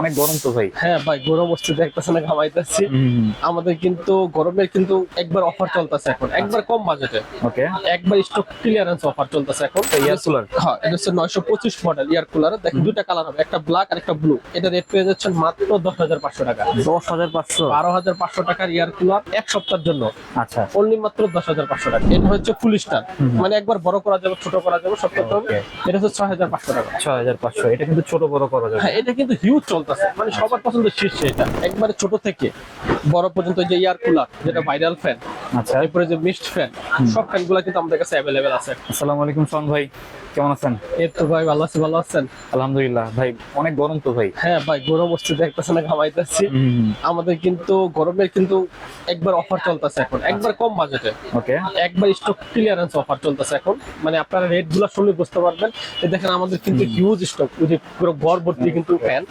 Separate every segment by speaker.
Speaker 1: অনেক গরম তো ভাই।
Speaker 2: হ্যাঁ ভাই গরম বস্তু দেখতেছে না খাওয়াইতেছি আমাদের কিন্তু গরমের কিন্তু একবার অফার চলতেছে এখন। একবার কম বাজেটে।
Speaker 1: ওকে
Speaker 2: একবার স্টক ক্লিয়ারেন্স অফার চলতেছে এখন।
Speaker 1: এয়ার কুলার
Speaker 2: হ্যাঁ এটা হচ্ছে নয়শো পঁচিশ মডেল ইয়ার কুলার দেখেন দুটা কালার হবে একটা ব্ল্যাক আর একটা ব্লু এটা রেট পেয়ে যাচ্ছেন মাত্র দশ হাজার পাঁচশো টাকা।
Speaker 1: দশ হাজার পাঁচশো।
Speaker 2: বারো হাজার পাঁচশো টাকার ইয়ার কুলার এক সপ্তাহের জন্য।
Speaker 1: আচ্ছা।
Speaker 2: অনলি মাত্র দশ হাজার পাঁচশো টাকা। এটা হচ্ছে ফুল স্টার মানে একবার বড় করা যাবে ছোট করা যাবে সব করতে হবে এটা হচ্ছে ছয় হাজার পাঁচশো টাকা।
Speaker 1: ছয় হাজার পাঁচশো। এটা কিন্তু ছোট বড় করা যাবে।
Speaker 2: হ্যাঁ এটা কিন্তু হিউজ চলতেছে। মানে সবার পছন্দের শীর্ষে এটা। একবারে ছোট থেকে বড় পর্যন্ত যে এয়ার কুলার যেটা ভাইরাল ফ্যান
Speaker 1: আচ্ছা।
Speaker 2: তারপরে যে মিস্ট ফ্যান সব কিন্তু আমাদের কাছে অ্যাভেলেবেল আছে।
Speaker 1: আসসালামু আলাইকুম সোহান ভাই। কেমন আছেন?
Speaker 2: এর তো ভাই ভালো আছে ভালো আছেন?
Speaker 1: আলহামদুলিল্লাহ। ভাই অনেক গরম তো ভাই।
Speaker 2: হ্যাঁ ভাই গরম দেখতেছে না খাওয়াইতেছি আমাদের কিন্তু গরমের কিন্তু একবার অফার চলতেছে এখন। একবার কম বাজেটে।
Speaker 1: ওকে
Speaker 2: একবার স্টক ক্লিয়ারেন্স অফার চলতেছে এখন। মানে আপনারা রেটগুলো শুনলে বুঝতে পারবেন। দেখেন আমাদের কিন্তু হিউজ স্টক পুরো ঘর ভর্তি কিন্তু ফ্যান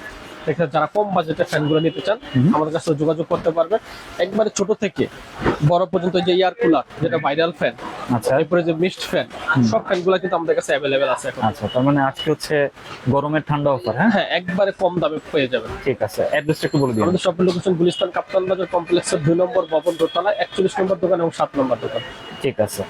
Speaker 2: দেখেন যারা কম বাজেটের ফ্যানগুলো নিতে চান আমাদের কাছে যোগাযোগ করতে পারবেন একবারে ছোট থেকে বড় পর্যন্ত যে এয়ার কুলার যেটা ভাইরাল ফ্যান
Speaker 1: আচ্ছা।
Speaker 2: তারপরে যে মিস্ট ফ্যান সব ফ্যানগুলো কিন্তু আমাদের কাছে অ্যাভেলেবেল আছে এখন।
Speaker 1: আচ্ছা তার মানে আজকে হচ্ছে গরমের ঠান্ডা অফার হ্যাঁ?
Speaker 2: হ্যাঁ একবারে কম দামে পেয়ে যাবেন।
Speaker 1: ঠিক আছে অ্যাড্রেসটা একটু বলে দিন
Speaker 2: আমাদের শপের লোকেশন গুলিস্তান কাপ্তান বাজার কমপ্লেক্সের দুই নম্বর ভবন দোতলা একচল্লিশ নম্বর দোকান এবং সাত নম্বর দোকান।
Speaker 1: ঠিক আছে।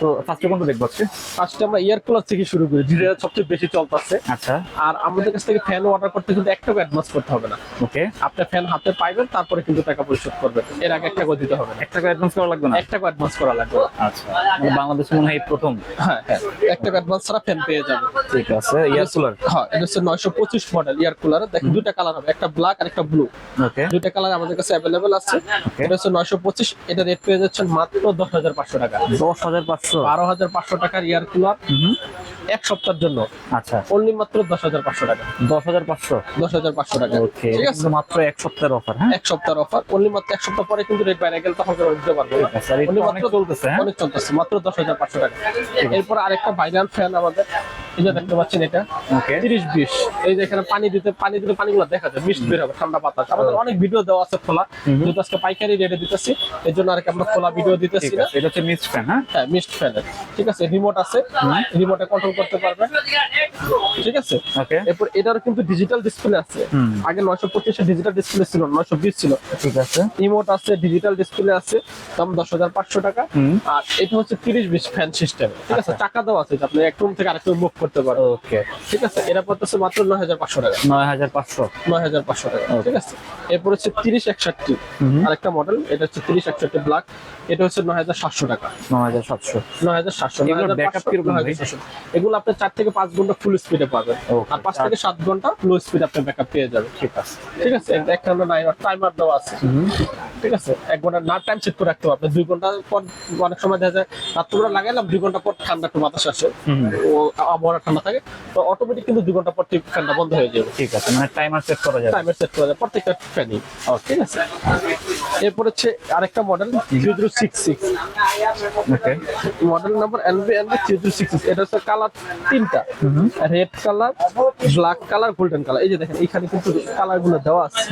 Speaker 1: তো ফার্স্টে কোনটা দেখব আজকে?
Speaker 2: ফার্স্টে আমরা এয়ার কুলার থেকে শুরু করি যেটা সবচেয়ে বেশি চলতেছে
Speaker 1: আচ্ছা।
Speaker 2: আর আমাদের কাছ থেকে ফ্যান অর্ডার করতে কিন্তু এক টাকা অ্যাডভান্স করতে হবে না।
Speaker 1: ওকে
Speaker 2: আপনি ফ্যান হাতে পাইবেন তারপরে কিন্তু টাকা পরিশোধ করবেন। এর আগে এক টাকা দিতে হবে না।
Speaker 1: এক টাকা অ্যাডভান্স করা লাগবে না?
Speaker 2: এক টাকা অ্যাডভান্স করা লাগবে।
Speaker 1: আচ্ছা। মানে বাংলাদেশে মনে হয় প্রথম।
Speaker 2: হ্যাঁ হ্যাঁ। এক টাকা অ্যাডভান্স ছাড়া ফ্যান পেয়ে যাবে
Speaker 1: ঠিক আছে এয়ার কুলার
Speaker 2: হ্যাঁ এটা হচ্ছে নয়শো পঁচিশ মডেল এয়ার কুলার দেখেন দুটা কালার হবে একটা ব্ল্যাক আর একটা ব্লু
Speaker 1: ওকে
Speaker 2: দুটা কালার আমাদের কাছে অ্যাভেলেবেল আছে। এটা হচ্ছে নয়শো পঁচিশ এটা রেট পেয়ে যাচ্ছেন মাত্র দশ হাজার পাঁচশো টাকা।
Speaker 1: দশ হাজার পাঁচশো
Speaker 2: বারো হাজার পাঁচশো টাকার এয়ার কুলার এক সপ্তাহের জন্য।
Speaker 1: আচ্ছা।
Speaker 2: অনলি মাত্র দশ হাজার পাঁচশো টাকা।
Speaker 1: দশ হাজার পাঁচশো?
Speaker 2: দশ হাজার পাঁচশো টাকা।
Speaker 1: ওকে
Speaker 2: ঠিক আছে?
Speaker 1: মাত্র এক সপ্তাহের অফার হ্যাঁ?
Speaker 2: এক সপ্তাহের অফার অনলি মাত্র এক সপ্তাহ পরে কিন্তু রেট বাইরে গেলে তখন দিতে পারব
Speaker 1: অনেক চলতেছে, হ্যাঁ?
Speaker 2: অনেক চলতেছে মাত্র দশ হাজার পাঁচশো টাকা। এরপর আরেকটা ভাইরাল ফ্যান আমাদের। এই যে দেখতে পাচ্ছেন এটা।
Speaker 1: ওকে
Speaker 2: তিরিশ বিশ। এই যে এখানে পানি দিতে পানি দিলে পানিগুলো দেখা যায় মিষ্ট বের হবে ঠান্ডা বাতাস। আমাদের অনেক ভিডিও দেওয়া আছে খোলা। যেহেতু আজকে পাইকারি রেটে দিতেছি এই জন্য আর কি আমরা খোলা ভিডিও দিতেছি না।
Speaker 1: এটা হচ্ছে মিক্সড ফ্যান হ্যাঁ?
Speaker 2: হ্যাঁ মিস্ট ফ্যানের ঠিক আছে রিমোট আছে। রিমোটে কন্ট্রোল করতে পারবেন ঠিক আছে?
Speaker 1: ওকে
Speaker 2: এরপর এটার কিন্তু ডিজিটাল ডিসপ্লে আছে। আগে নয়শো পঁচিশে ডিজিটাল ডিসপ্লে ছিল নয়শো বিশ ছিল।
Speaker 1: ঠিক আছে।
Speaker 2: রিমোট আছে ডিজিটাল ডিসপ্লে আছে দাম দশ হাজার পাঁচশো টাকা। আর এটা হচ্ছে তিরিশ বিশ ফ্যান সিস্টেম ঠিক আছে টাকা দেওয়া আছে আপনি এক রুম থেকে আরেক রুম মুভ করতে পারেন
Speaker 1: ওকে।
Speaker 2: ঠিক আছে এটা পড়তেছে মাত্র নয় হাজার পাঁচশো টাকা।
Speaker 1: নয় হাজার পাঁচশো।
Speaker 2: নয় হাজার পাঁচশো টাকা ঠিক আছে? এরপর হচ্ছে তিরিশ একষট্টি। আরেকটা মডেল এটা হচ্ছে তিরিশ একষট্টি ব্ল্যাক এটা হচ্ছে নয় হাজার সাতশো টাকা।
Speaker 1: নয় হাজার সাতশো।
Speaker 2: নয় হাজার সাতশো? এগুলো আপনি চার থেকে পাঁচ ঘণ্টা ফুল স্পিডে পাবেন। আর পাঁচ থেকে সাত ঘণ্টা লো স্পিড আপনি ব্যাকআপ পেয়ে যাবেন।
Speaker 1: ঠিক আছে।
Speaker 2: ঠিক আছে? একটা নাই টাইমার দেওয়া আছে। ঠিক আছে? এক ঘণ্টা না টাইম সেট করে রাখতে হবে। আপনি দুই ঘণ্টা পর অনেক সময় দেখা যায় রাত্রিবেলা লাগাইলাম দুই ঘণ্টা পর ঠান্ডা একটু বাতাস আসে। ও ঠান্ডা থাকে তো অটোমেটিক কিন্তু দুই ঘণ্টা পর ফ্যানটা বন্ধ হয়ে যাবে।
Speaker 1: ঠিক আছে মানে টাইমার সেট করা যাবে।
Speaker 2: টাইমার সেট করা যায় প্রত্যেকটা ফ্যানই ঠিক আছে। এরপর হচ্ছে আরেকটা model three zero six six
Speaker 1: okay
Speaker 2: model number NB NB three zero six এটা হচ্ছে কালার তিনটা। Red colour black colour golden colour এই যে দেখেন এখানে কিন্তু কালারগুলো দেওয়া আছে।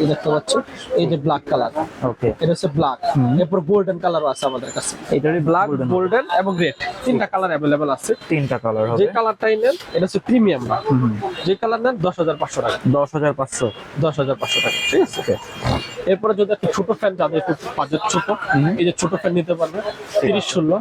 Speaker 2: এই দেখতে পাচ্ছেন এই যে ব্ল্যাক কালার
Speaker 1: ওকে
Speaker 2: এটা হচ্ছে ব্ল্যাক এরপর গোল্ডেন কালারও আছে আমাদের কাছে।
Speaker 1: এটারই
Speaker 2: ব্ল্যাক গোল্ডেন এবং রেড তিনটা কালার অ্যাভেলেবেল আছে।
Speaker 1: তিনটা কালার
Speaker 2: যে কালারটাই নেন এটা হচ্ছে প্রিমিয়াম বা যে কালার নেন দশ হাজার পাঁচশো টাকা।
Speaker 1: দশ হাজার পাঁচশো।
Speaker 2: দশ হাজার পাঁচশো টাকা ঠিক আছে? এরপরে যদি একটা ছোট ফ্যান যাদের একটু বাজেট ছোট এই যে ছোট ফ্যান নিতে পারবে তিরিশ ষোলো।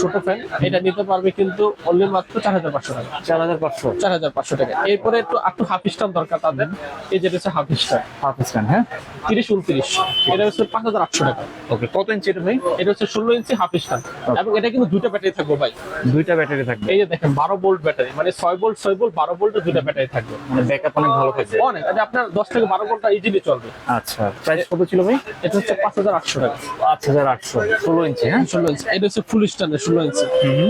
Speaker 2: ছোট ফ্যান এটা নিতে পারবে কিন্তু অনলি মাত্র চার হাজার পাঁচশো টাকা।
Speaker 1: চার হাজার পাঁচশো।
Speaker 2: চার হাজার পাঁচশো টাকা। এরপরে একটু একটু হাফ স্টান দরকার তাদের। এই যেটা হচ্ছে হাফ স্টান
Speaker 1: হাফ স্ট্যান্ড হ্যাঁ?
Speaker 2: তিরিশ উনত্রিশ। এটা হচ্ছে পাঁচ হাজার আটশো টাকা।
Speaker 1: ওকে কত ইঞ্চি এটা ভাই?
Speaker 2: এটা হচ্ছে ষোলো ইঞ্চি হাফ স্টান এবং এটা কিন্তু দুটো ব্যাটারি থাকবে ভাই।
Speaker 1: দুইটা ব্যাটারি থাকবে।
Speaker 2: এই যে দেখেন বারো ভোল্ট ব্যাটারি মানে ছয় ভোল্ট ছয় ভোল্ট বারো ভোল্টের দুটো ব্যাটারি থাকবে।
Speaker 1: মানে ব্যাকআপ অনেক ভালো থাকবে।
Speaker 2: অনেক এটা আপনার দশ থেকে বারো ঘণ্টা ইজিলি চলবে।
Speaker 1: আচ্ছা প্রাইস কত ছিল ভাই?
Speaker 2: এটা হচ্ছে পাঁচ হাজার আটশো টাকা।
Speaker 1: পাঁচ হাজার আটশো ষোলো ইঞ্চি হ্যাঁ?
Speaker 2: ষোলো ইঞ্চি এটা হচ্ছে ফুল স্ট্যান্ডের ষোলো ইঞ্চি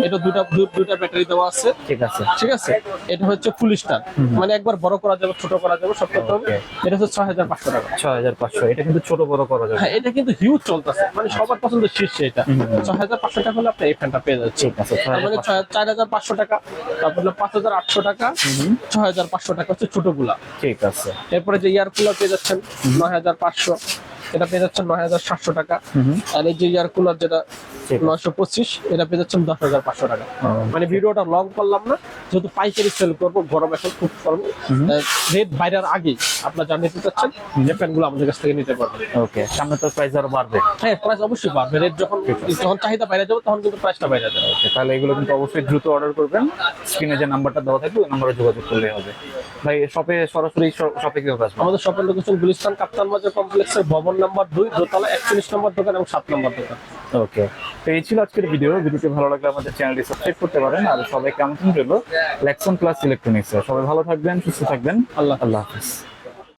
Speaker 2: এটা দুটা দুটা ব্যাটারি দেওয়া আছে।
Speaker 1: ঠিক আছে।
Speaker 2: ঠিক আছে? এটা হচ্ছে ফুল স্ট্যান্ড মানে একবার বড় করা যাবে ছোট করা যাবে সব করতে হবে। এটা হচ্ছে ছয় হাজার পাঁচশো টাকা।
Speaker 1: ছয় হাজার পাঁচশো। এটা কিন্তু ছোট বড় করা যাবে।
Speaker 2: হ্যাঁ এটা কিন্তু হিউজ চলতেছে। মানে সবার পছন্দের শীর্ষে এটা। ছয় হাজার পাঁচশো টাকা হলে আপনি এই ফ্যানটা পেয়ে যাচ্ছেন। মানে চার হাজার পাঁচশো টাকা তারপর পাঁচ হাজার আটশো টাকা। ছয় হাজার পাঁচশো টাকা হচ্ছে ছোটগুলা।
Speaker 1: ঠিক আছে।
Speaker 2: এরপরে যে এয়ার কুলার পেয়ে যাচ্ছেন নয় হাজার পাঁচশো। এটা পেয়ে যাচ্ছেন নয় হাজার সাতশো টাকা। আর এই যে এয়ার কুলার যেটা নয়শো পঁচিশ এটা পেয়ে যাচ্ছেন দশ হাজার পাঁচশো টাকা। মানে ভিডিওটা লং করলাম না যেহেতু পাইকারি সেল করব গরম এখন খুব গরম রেট বাইরের আগে আপনারা যা নিতে চাচ্ছেন যে প্যান্টগুলো আমাদের কাছ থেকে নিতে পারবেন।
Speaker 1: ওকে সামনে তো প্রাইস আরও বাড়বে।
Speaker 2: হ্যাঁ প্রাইস অবশ্যই বাড়বে। রেট যখন যখন চাহিদা বাইরে যাবে তখন কিন্তু প্রাইসটা বাইরে যাবে।
Speaker 1: ওকে তাহলে এগুলো কিন্তু অবশ্যই দ্রুত অর্ডার করবেন। স্ক্রিনে যে নাম্বারটা দেওয়া থাকবে ওই নাম্বারে যোগাযোগ করলে হবে। ভাই শপে সরাসরি শপে কীভাবে আসবে
Speaker 2: আমাদের শপের লোকেশন গুলিস্তান কাপ্তান বাজার কমপ্লেক্সের ভবন নাম্বার দুই দোতলা একচল্লিশ নম্বর দোকান এবং সাত নম্বর দোকান।
Speaker 1: ওকে। তো এই ছিল আজকের ভিডিও ভিডিওটি ভালো লাগলে আমাদের চ্যানেলটি সাবস্ক্রাইব করতে পারেন। আর সবাই আমন্ত্রণ রইল লেকশন প্লাস ইলেকট্রনিক্স সবাই ভালো থাকবেন সুস্থ থাকবেন।
Speaker 2: আল্লাহ
Speaker 1: আল্লাহ হাফিজ।